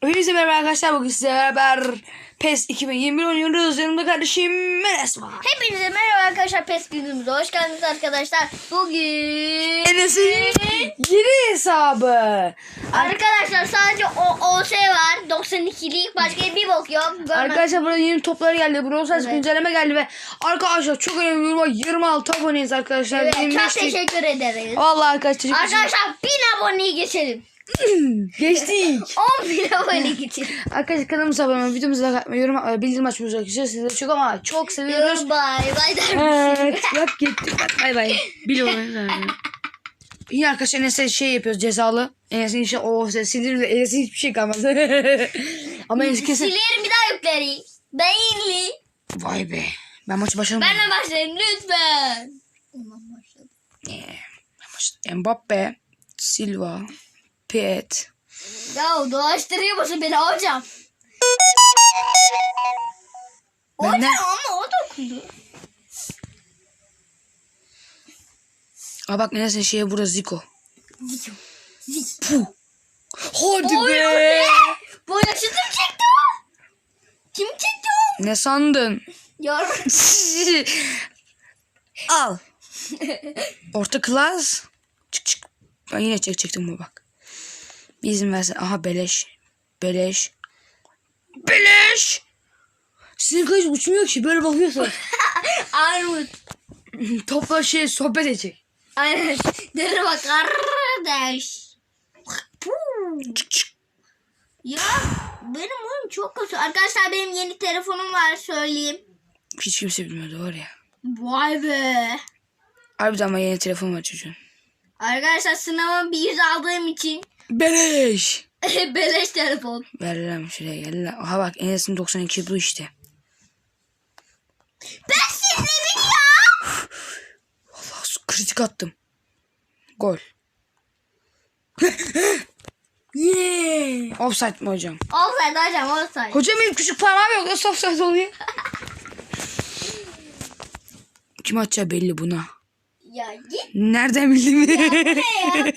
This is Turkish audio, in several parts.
Hepinize merhaba arkadaşlar. Bugün sizlerle beraber PES 2021 oynuyoruz. Yanımda kardeşim Menes var. Hepinize merhaba arkadaşlar PES günümüze hoş geldiniz arkadaşlar. Bugün Enes'in yeni hesabı. arkadaşlar sadece o OS var 92'lik başka bir bok yok. Görmez. Arkadaşlar burada yeni topları geldi. Brawl Stars Evet. güncelleme geldi ve arkadaşlar çok önemli bir durum var. 26 aboneyiz arkadaşlar. Evet, çok 25 değil. teşekkür ederiz. Vallahi arkadaşlar. Arkadaşlar 1000 aboneyi geçelim. Geçtik. 10 bin abone geçelim. arkadaşlar kanalımıza abone olmayı, videomuzu like atmayı, yorum atmayı, bildirim açmayı arkadaşlar. Sizleri çok ama çok seviyoruz. Bye bye der? Evet. Yap gitti. Bay bay. Biliyorum. Yine arkadaşlar Enes'e şey yapıyoruz cezalı. Enes'in işte o sinir ve Enes'in hiçbir şey kalmaz. Ama Enes kesin. Silerim bir daha yüklerim. Beyinli. Vay be. Ben maçı başaramadım. Ben de başlayayım lütfen. Tamam başladım. Ben Mbappe, Silva, Pet. Ya dolaştırıyor musun beni hocam? Ben Hocam de- ama o da okudu. Aa bak Enes'in şeye burada Zico. Zico. Zico. Puh. Hadi Oy, be. o ne? Bu yaşıtım çekti o. Kim çekti o? Ne sandın? Yorum. Al. Orta klas. Çık çık. Ben yine çek çektim bu bak. Bir izin versen. Aha beleş. Beleş. Beleş. Sizin kılıç uçmuyor ki böyle bakıyorsun. Armut. Topla şey sohbet edecek. Aynen. Dere bak kardeş. Ya benim oyun çok kötü. Arkadaşlar benim yeni telefonum var söyleyeyim. Hiç kimse bilmiyordu var ya. Vay be. Harbiden ama yeni telefon var çocuğun. Arkadaşlar sınavın bir yüz aldığım için Beleş. beleş telefon. Ver lan şuraya gel. Aha bak Enes'in 92 bu işte. Ben sizi biliyorum. Allah kritik attım. Gol. yeah. Offside mi hocam? Olsaydı hocam olsaydı. Hocam benim küçük parmağım yok. Nasıl offside oluyor? Kim atacağı belli buna. Ya git Nereden bildin? ne ya?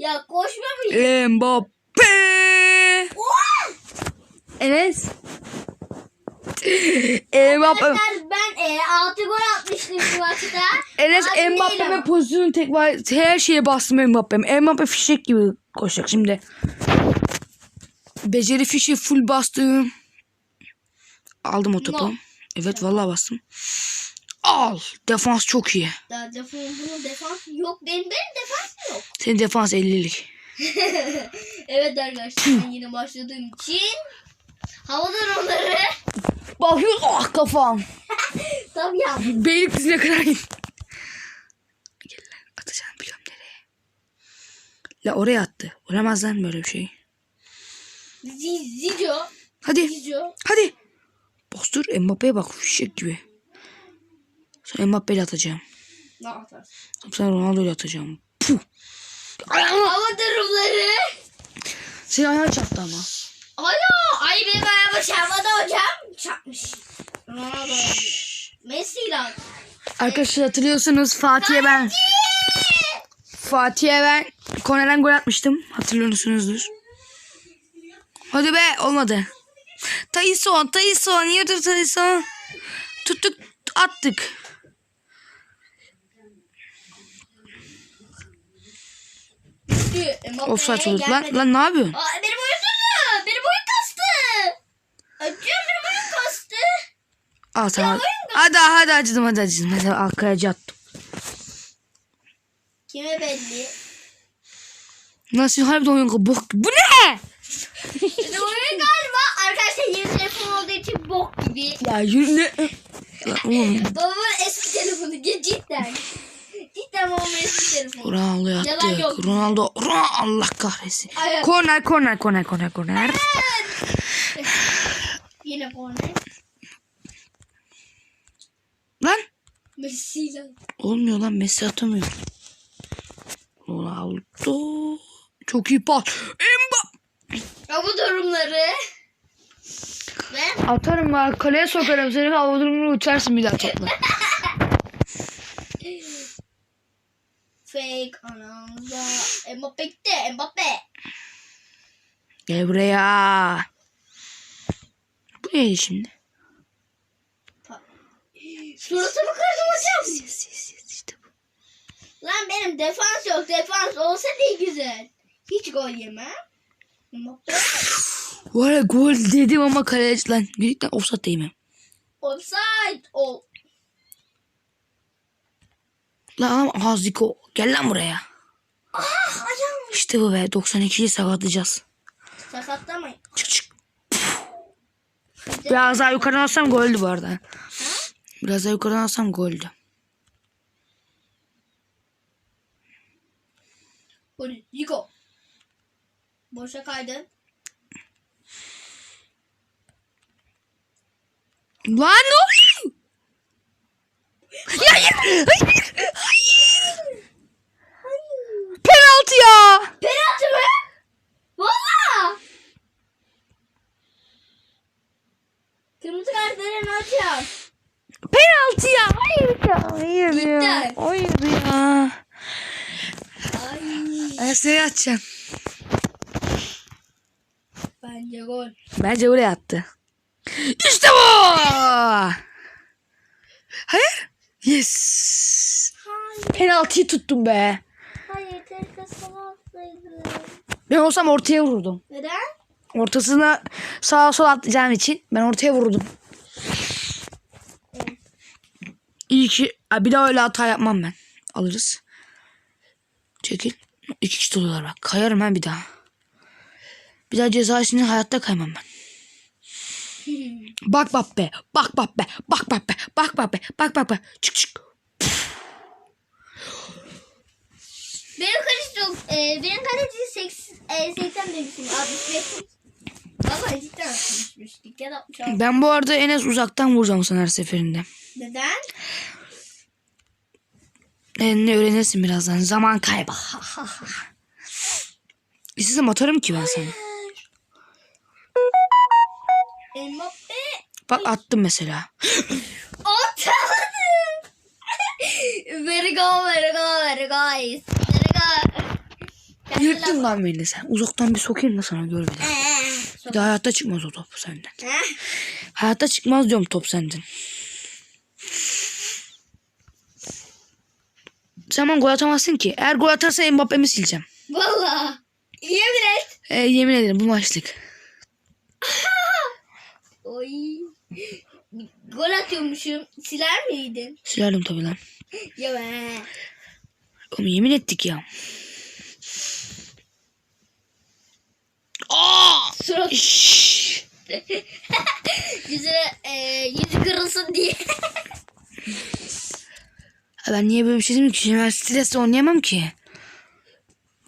Ya koşma mı? Mbappe. Enes. Mbappe. Arkadaşlar ben e, 6 gol atmıştım şu maçta. Enes Abim Mbappe değil ve ama. pozisyonu tek var. Her şeye bastım Mbappe. Mbappe fişek gibi koşacak şimdi. Beceri fişi full bastım. Aldım o topu. No. Evet vallahi bastım. Al. Defans çok iyi. Daha defans, bunun defans yok. Benim, benim defans yok. Senin defans 50'lik. evet arkadaşlar ben yine başladığım için havadan onları Bakıyorsun ah kafam. tam ya. Beylik dizine kadar git. Gel lan atacağım biliyorum nereye. La oraya attı. Olamaz lan böyle bir şey. Zico. Hadi. Zico. Hadi. Bastır Mbappe'ye bak fişek gibi. Sonra Mbappe'yle atacağım. Ne atarsın? Sonra Ronaldo'yla atacağım. Puh. Hava durumları. Senin ayağın çarptı ama. Alo. Ay benim ayağıma çarpmadı hocam. Çarpmış. Ronaldo. Messi ile. Arkadaşlar hatırlıyorsunuz Fatih'e ben Fatih'e ben kornerden gol atmıştım. Hatırlıyorsunuzdur. Hadi be olmadı. Tayson, Tayson, yürü Tayson. Tuttuk, attık. Mbappe'ye Offside lan. Lan ne yapıyorsun? Aa, benim oyun. Benim oyun kastı. Acıyor benim oyun kastı. Al tamam. Hadi hadi acıdım hadi acıdım. Hadi al kayacı attım. Kime belli? Nasıl harbiden oyun bok. Bu ne? Oyun galiba arkadaşlar yeni telefon olduğu için bok gibi. Ya yürü ne? Babamın eski telefonu cidden. Ronaldo Yalan yattı. yok. Ronaldo. Ronaldo Allah kahretsin. Ay- Korner korner korner korner korner. Yine korner. Lan. Messi ile. Olmuyor lan Messi atamıyor. Ronaldo. Çok iyi pas. Mbappe. Ya bu durumları. Ve Atarım ben kaleye sokarım seni havadırımını uçarsın bir daha topla. fake anamda. Mbappe gitti. Mbappe. Gel buraya. Bu neydi şimdi? Suratımı kırdım hocam. İşte bu. Lan benim defans yok. Defans olsa ne güzel. Hiç gol yemem. Mbappe. Var gol dedim ama kaleci lan. Gerçekten offside değil mi? Offside. O. Lan ama Haziko. Gel lan buraya. Ah ayağım. İşte bu be. 92'yi sakatlayacağız. Sakatlamayın. Çık çık. Biraz daha yukarıdan alsam goldü bu arada. Biraz daha yukarıdan alsam goldü. Gol. Zico. Boşa kaydı. Lan ne oluyor? Hayır. Hayır. Penaltı ya. Penaltı mı? Valla. Kırmızı kart veren hocam. Penaltı ya. Hayır ya. Hayır ya. Cidden. Hayır ya. Ay. Seni atacağım. Bence gol. Bence buraya attı. İşte bu. Hayır. Yes. Hayır. Penaltıyı tuttum be. Hayır. Ben olsam ortaya vururdum. Neden? Ortasına sağa sola atlayacağım için ben ortaya vururdum. İyi ki bir daha öyle hata yapmam ben. Alırız. Çekil. İki kişi doluyorlar bak. Kayarım ben bir daha. Bir daha ceza için hayatta kaymam ben. Bak bak be. Bak bak be. Bak bak be. Bak bak be. Bak bak be. Çık çık. Benim çok, e, benim kaleci 80, e, 80 demişim. 65. Valla cidden 65. Dikkat atmış. Ben bu arada en az uzaktan vuracağım sana her seferinde. Neden? Ne öğrenirsin birazdan. Zaman kaybı. İstesem atarım ki ben sana. Mbappe Bak attım mesela. atamadı. very go, very go, very guys. Yırttın lan beni sen. Uzaktan bir sokayım da sana gör bir daha. Bir daha hayatta çıkmaz o top senden. Hayatta çıkmaz diyorum top senden. Sen bana gol atamazsın ki. Eğer gol atarsan Mbappe'mi sileceğim. Valla. Yemin et. E, yemin ederim bu maçlık. Oy. Gol atıyormuşum. Siler miydin? Silerdim tabii lan. Ya be. Oğlum yemin ettik ya. Aa! Surat yüzüne e, yüzü kırılsın diye. Ben niye böyle bir şey diyeyim ki? Şimdi ben stresle oynayamam ki.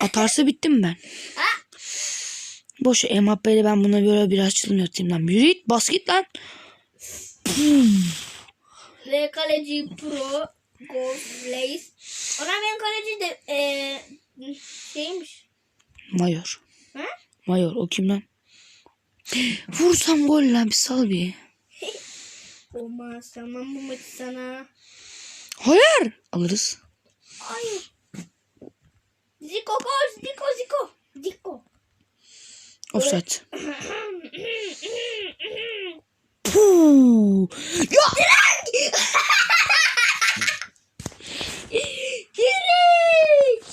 Atarsa bittim ben. Boş ver, Mbappe'yle ben buna böyle biraz çılım yatayım lan. Yürü git bas git lan. Ve kaleci pro gol place. Ona benim kaleci de e, şeymiş. Mayor. Ha? Mayor o kim lan? Vursam gol lan bir sal bir. Olmaz tamam bu maçı sana. Hayır. Alırız. Hayır. Zico gol Zico Zico. Zico. Offset. Puh. Ya. Direk.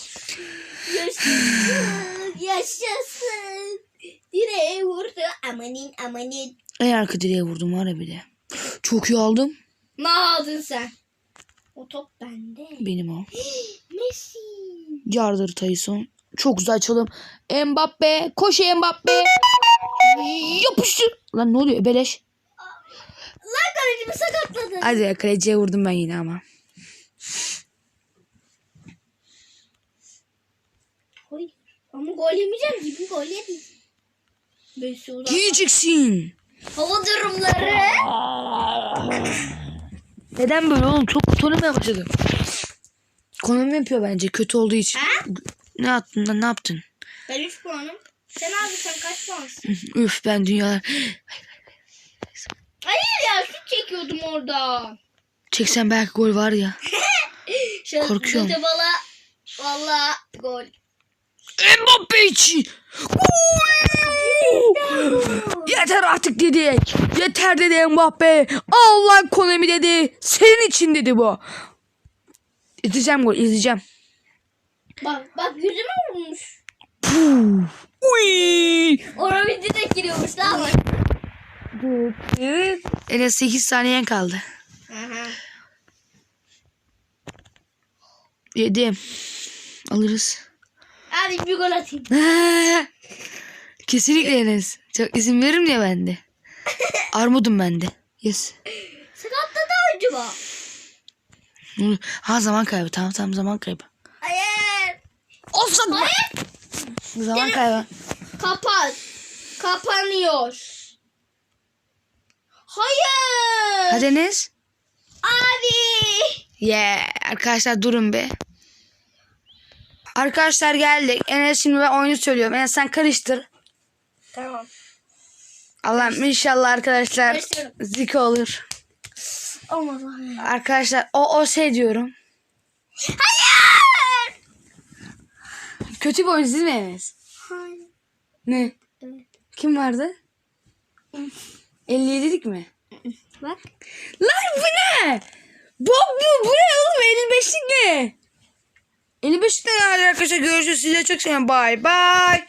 Yaşasın. Yaşasın. Amanin amanin. En arka direğe vurdum var ya bir de. Çok iyi aldım. Ne aldın sen? O top bende. Benim o. Messi. Yardır Tyson. Çok güzel çalım. Mbappe. Koş Mbappe. Yapıştır. Lan ne oluyor? Beleş. Lan kalecimi sakatladın. Hadi ya kaleciye vurdum ben yine ama. Ama gol yemeyeceğim gibi gol yedim. Yiyeceksin. Hava durumları. Neden böyle oğlum? Çok kötü oynamaya başladım. Ekonomi yapıyor bence kötü olduğu için. Ha? Ne yaptın lan ne yaptın? Ben 3 puanım. Sen abi sen kaç puansın? Üf ben dünyalar. Hayır ya şut çekiyordum orada. Çeksen belki gol var ya. Korkuyorum. bala. Valla gol. Mbappe için. Yeter artık dedi. Yeter dedi Mbappe. Allah Konami dedi. Senin için dedi bu. İzleyeceğim gol izleyeceğim. Bak bak yüzüme vurmuş. Puh. Uy. Ona bir direkt giriyormuş bak. Evet. Ele 8 saniyen kaldı. Aha. Yedim. Alırız. Hadi bir gol atayım. Kesinlikle Enes. Çok izin veririm ya ben de. Armudum ben de. Yes. Sakatladı acaba. Ha zaman kaybı. Tamam tamam zaman kaybı. Hayır. Olsun. Hayır. Zaman kaybı. Kapat. Kapanıyor. Hayır. Hadi Enes. Abi. Yeah. Arkadaşlar durun be. Arkadaşlar geldik. Enes şimdi ben oyunu söylüyorum. Enes sen karıştır. Tamam. Allah'ım inşallah arkadaşlar Karıştırıyorum. zika olur. Olmaz. Arkadaşlar o o şey diyorum. Hayır. Kötü bir oyuncu değil mi Enes? Hayır. Ne? Evet. Kim vardı? 57'lik mi? Bak. Lan bu ne? Bu, bu, bu ne oğlum 55'lik ne? 55'lik ne yani arkadaşlar görüşürüz size çok seviyorum bye bye.